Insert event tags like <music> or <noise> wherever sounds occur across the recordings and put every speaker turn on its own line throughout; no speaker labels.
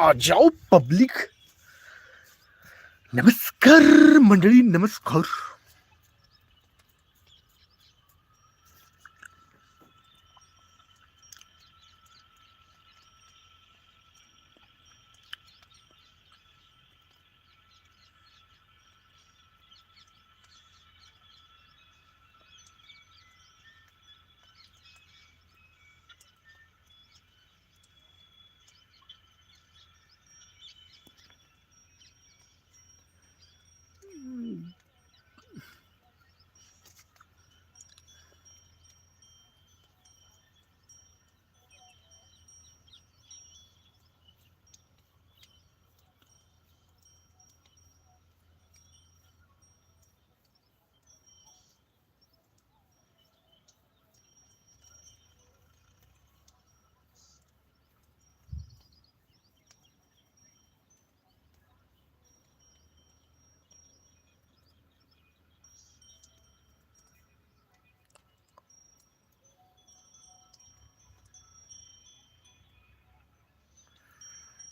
आ जाओ पब्लिक. नमस्कार मंडळी नमस्कार.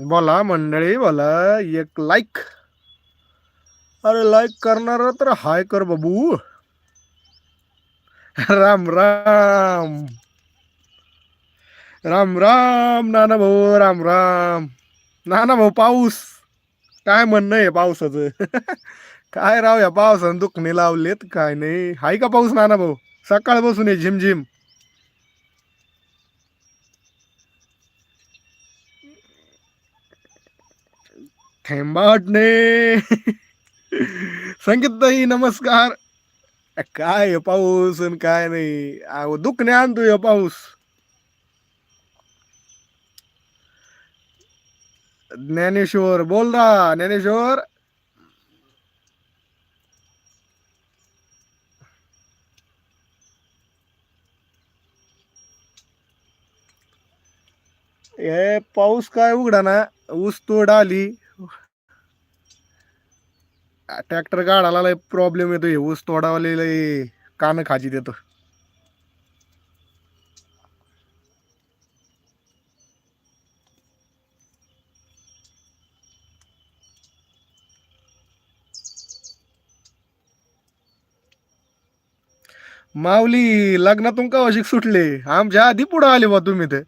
बोला मंडळी बोला. एक लाईक अरे लाईक करणार तर हाय कर बाबू. राम राम. राम राम नाना भाऊ राम राम. नाना भाऊ पाऊस. काय म्हणणं आहे पावसाचं? <laughs> काय राव या पावसानं दुखणे लावलेत काय नाही. हाय का पाऊस नाना भाऊ? सकाळपासून आहे झिमझिम. थेंबाटणे. संगीतताई नमस्कार. काय पाऊस आणि काय नाही. अहो दुखणे आणतो या पाऊस. ज्ञानेश्वर बोल रा ज्ञानेश्वर. हे पाऊस काय उघडा ना ऊस तोड आली. ट्रॅक्टर गाडाला लय प्रॉब्लेम येतो हे ऊस तोडावाले लय कान खाजी देतो. माऊली लग्नातून का अशी सुटले? आमच्या आधी पुढं आले बा तुम्ही ते.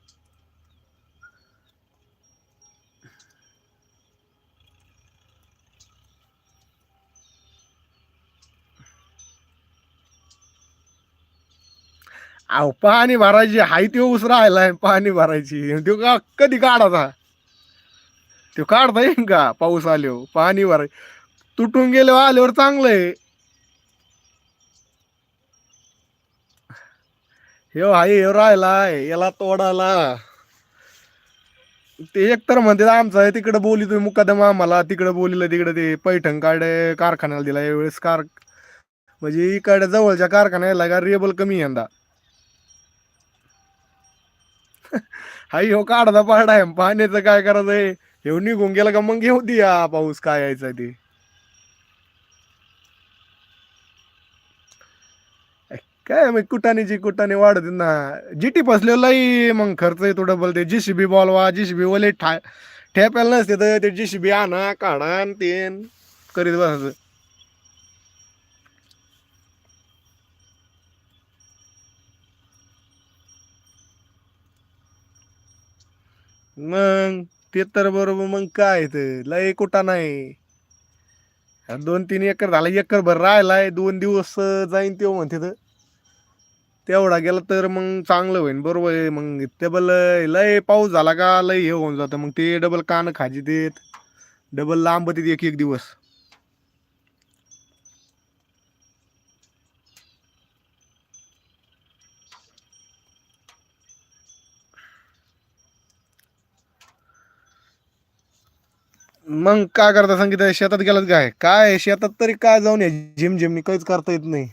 अहो पाणी भरायची हाय तो ऊस राहिलाय पाणी भरायची. तो का कधी काढायचा? तो काढता येईन का? पाऊस आल्यावर पाणी भराय तुटून गेल्यावर आल्यावर चांगलं आहे हे हाय हे राहिलाय याला तोडाला ते एकतर म्हणते आमचं आहे तिकडे बोली तुम्ही मुकादम आम्हाला तिकडे बोलिलं तिकडे ते पैठण काडे कारखान्याला दिला यावेळेस कार म्हणजे इकडे जवळच्या कारखान्याला का रेबल कमी यंदा? हाय हो काढता पाडा आहे पाण्याचं काय करायचंय? हे निघून गेलं का मग घेऊ द्या पाऊस काय यायचा ते. काय मग कुटाणीची कुटाणी वाढत ना. जीटी फसले मग खर्च येतो डबल ते. जीसीबी बॉलवा जीसीबी वले ठा ठेपायला नसते तर ते जीसीबी आणा काढा आणि तेन करीत बसायचं. मग ते तर बरोबर मग काय तर लय कुठं नाही. दोन तीन एकर झाला एकर भर राहिलाय दोन दिवस जाईन तेव्हा म्हणते तर. तेवढा गेला तर मग चांगलं होईन बरोबर आहे. मग डबल लय पाऊस झाला का लय हे होऊन जातं. मग ते डबल कान खाजी देत डबल लांब देत एक एक दिवस. मग काय करता सांगितलं शेतात गेलात काय? काय? शेतात तरी काय जाऊन या? जिम झिमनी काहीच करता येत नाही.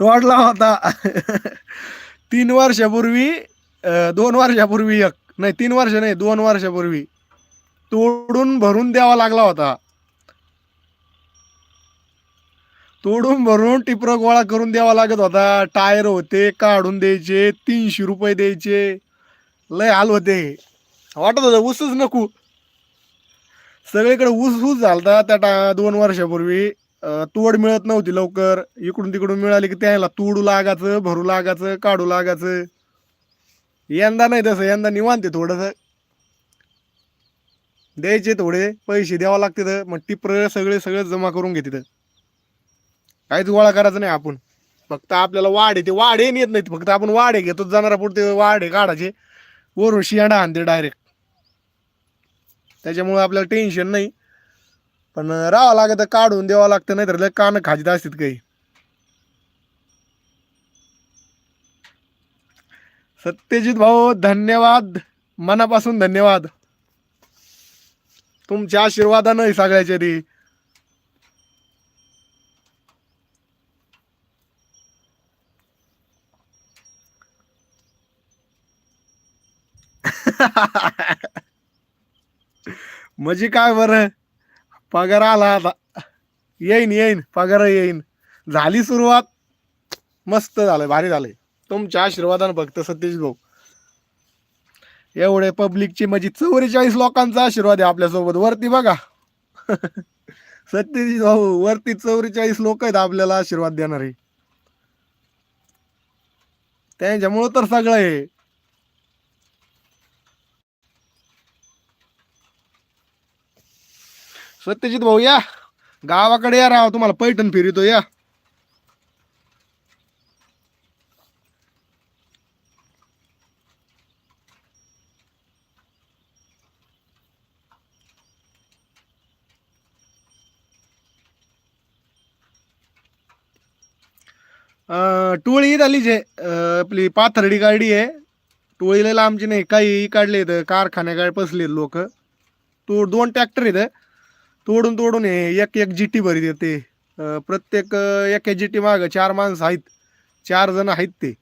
तोडला होता तीन वर्षापूर्वी दोन वर्षापूर्वी एक. नाही तीन वर्ष नाही दोन वर्षापूर्वी. तोडून भरून द्यावा लागला होता. तोडून भरून टिपर गोळा करून द्यावा लागत होता. टायर होते काढून द्यायचे तीनशे रुपये द्यायचे. लय हाल होते. वाटत होतं ऊसच नको. सगळीकडे ऊस ऊस झालता त्या टा दोन वर्षापूर्वी. तोड मिळत नव्हती लवकर. इकडून तिकडून मिळाली की त्याला तोडू लागायचं भरू लागायचं काढू लागायचं. यंदा नाही तसं यंदा निवांते थोडंसं. द्यायचे थोडे पैसे द्यावं लागते मग टिपर सगळे सगळं जमा करून घेते काहीच गोळा करायचं नाही आपण. फक्त आपल्याला वाढे ते वाढे येत नाहीत. फक्त आपण वाढे घेतो जाणारा पुढे वाढे काढायचे. वरून शियाडा आणते डायरेक्ट त्याच्यामुळे आपल्याला टेन्शन नाही. पण राहावं लागतं काढून द्यावं लागतं नाही तर लय कान खाजीत असतात काही. सत्यजित भाऊ धन्यवाद. मनापासून धन्यवाद. तुमच्या आशीर्वादानं हे सगळ्याच्या ती <laughs> म्हणजे काय बरं? पगार आला आता. येईन येईन. पगार येईन. झाली सुरुवात. मस्त झालंय भारी झालंय तुमच्या आशीर्वादानं फक्त सतीश भाऊ. एवढे पब्लिकची म्हणजे चौवेचाळीस लोकांचा आशीर्वाद आहे आपल्यासोबत. वरती बघा. <laughs> सतीश भाऊ वरती चौवेचाळीस लोक आहेत आपल्याला आशीर्वाद देणारे त्यांच्यामुळं तर सगळं आहे. सत्यजित भाऊ या. गावाकडे या राव तुम्हाला पैठण फिरितो या. टोळी झाली जे आपली पाथर्डी गाडी आहे. टोळीला लांबची नाही काही काढले इथं कारखान्याकडे पसले लोक. तोड दोन ट्रॅक्टर आहेत. तोडून तोडून हे एक एक जी टी भरीत येते. प्रत्येक एक एक जी टी मागं चार माणसं आहेत. चार जण आहेत ते.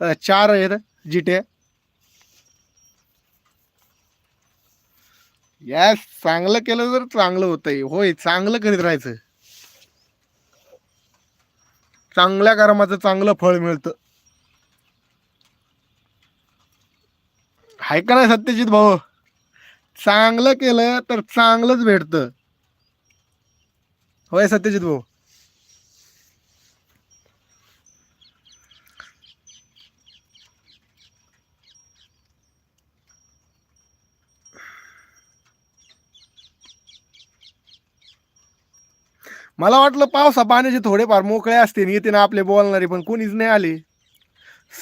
तर चार आहेत जिट्या या चांगलं केलं तर चांगलं होतंय. होय चांगलं करीत राहायचं. चांगल्या कर्माचं चांगलं फळ मिळतं. हाय का नाही सत्यजित भाऊ? चांगलं केलं तर चांगलंच भेटतं. होय सत्यजित भाऊ? मला वाटलं पावसा पाण्याचे थोडेफार मोकळे असते येते ना आपले बोलणारे पण कोणीच नाही आले.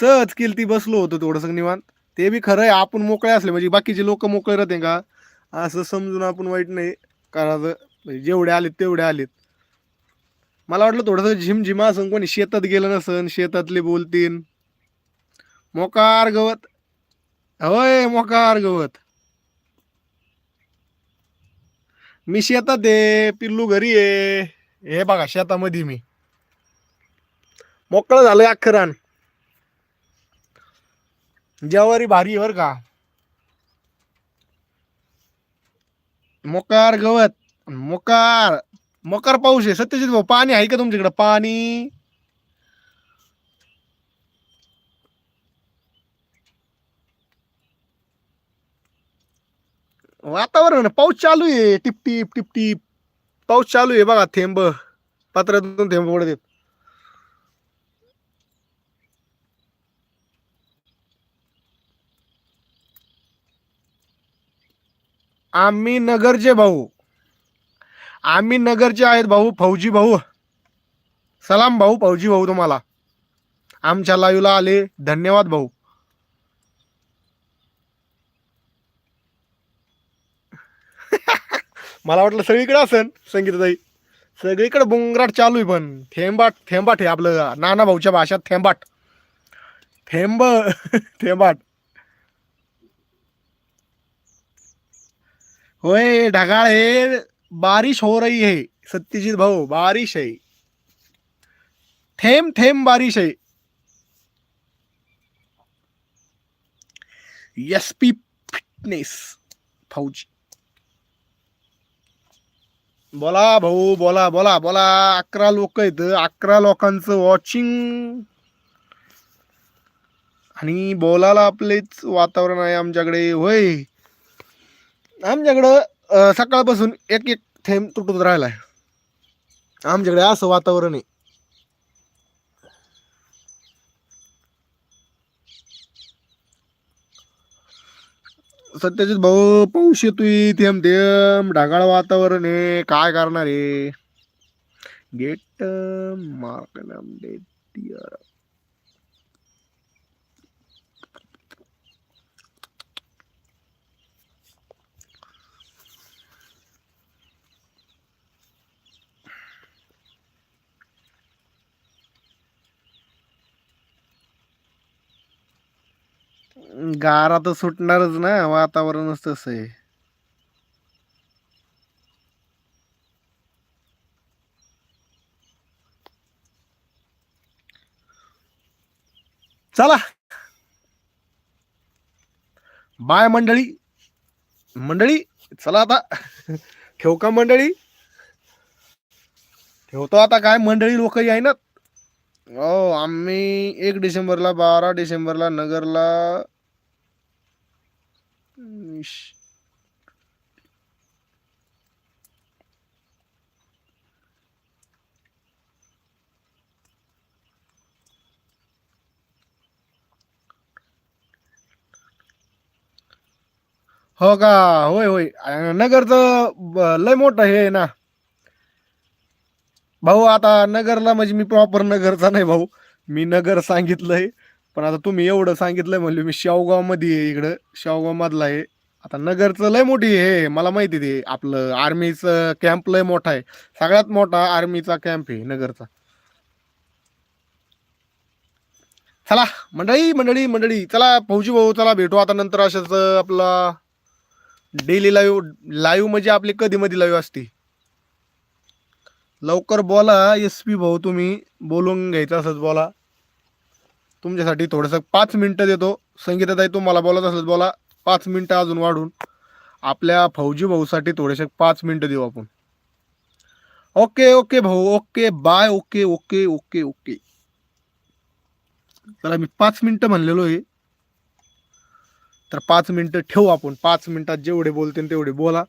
सहज किलती ती बसलो होतो थोडंसं निवांत. ते बी खरं आहे आपण मोकळे असले म्हणजे बाकीचे लोक मोकळे राहते का? असं समजून आपण वाईट नाही करायचं. म्हणजे जेवढे आलेत तेवढे आलेत. मला वाटलं थोडंसं झिमझिमा असन कोणी शेतात गेलं नसन शेतातले बोलतीन मोकार गवत. होय मोकार गवत. मी शेतात आहे पिल्लू घरी आहे. हे बघा शेतामध्ये मी. मोकळं झालंय अख्खं रान. ज्वारी भारी बरं का. मोकार गवत मोकार मोकार पाऊस आहे. सत्यजित भाऊ पाणी आहे का तुमच्याकडे? पाणी. वातावरण पाऊस चालू आहे. टिप टिप टिप टिप. पाऊस चालू आहे बघा थेंब. पात्रातून थेंब पडत आहेत. आम्ही नगरचे भाऊ. आम्ही नगरचे आहेत भाऊ फौजी भाऊ. सलाम भाऊ फौजी भाऊ तुम्हाला. आमच्या लाईव्हला आले. धन्यवाद भाऊ. मला वाटलं सगळीकडे असेल संगीताताई. सगळीकडे बुंगराट चालू आहे पण. थेंबाट थेंबाट हे आपलं नाना भाऊच्या भाषात थेंबाट. थेंब थेंबाट. होय ढगाळ हे बारिश हो रही है सत्यजित भाऊ बारिश आहे. थेंब थेंब बारिश आहे. एस पी फिटनेस फौजी. बोला भाऊ बोला बोला बोला. अकरा लोक आहेत. अकरा लोकांचं वॉचिंग आणि बोलायला आपलेच वातावरण आहे आमच्याकडे. होय. आमच्याकडं सकाळपासून एक एक थेंब तुटत राहिलाय. आमच्याकडे असं वातावरण आहे. सत्यजित भाऊ पाऊस येतोय थेंब थेंब ढगाळ वातावरण आहे. काय करणार आहे? गेट मार्क गारा तर सुटणारच ना वातावरणच तसं आहे. चला. बाय मंडळी. मंडळी चला आता. ठेव का मंडळी? ठेवतो आता काय? मंडळी लोक ना हो आम्ही एक डिसेंबरला बारा डिसेंबरला नगरला हो का? होय होय. नगरचं लय मोठं हे आहे ना. भाऊ आता नगरला म्हणजे मी प्रॉपर नगरचा नाही भाऊ. मी नगर सांगितलंय. पण आता तुम्ही एवढं सांगितलंय म्हणलं मी शेवगावमध्ये आहे इकडं. शेवगाव मधला आहे. आता नगरचं लय मोठी हे आहे, मला माहिती ते. आपलं आर्मीचं कॅम्प लय मोठा आहे. सगळ्यात मोठा आर्मीचा कॅम्प आहे नगरचा. चला मंडळी मंडळी मंडळी चला फौजी भाऊ चला भेटू आता नंतर अशाच आपला डेली लाईव्ह लाईव्ह म्हणजे आपली कधी मधी लाईव्ह असते. लवकर बोला एस पी भाऊ तुम्ही. बोलून घ्यायचं असंच बोला. तुमच्यासाठी थोडंसं पाच मिनटं देतो. संगीताताई तुम्हाला बोलत असेल बोला. पाच मिनटं अजून वाढून. आपल्या फौजी भाऊसाठी थोडेसे पाच मिनटं देऊ आपण. ओके ओके भाऊ okay bye okay okay okay okay. तर मी पाच मिनटं म्हणलेलो आहे. तर पाच मिनटं ठेवू आपण. पाच मिनटात जेवढे बोलते तेवढे बोला.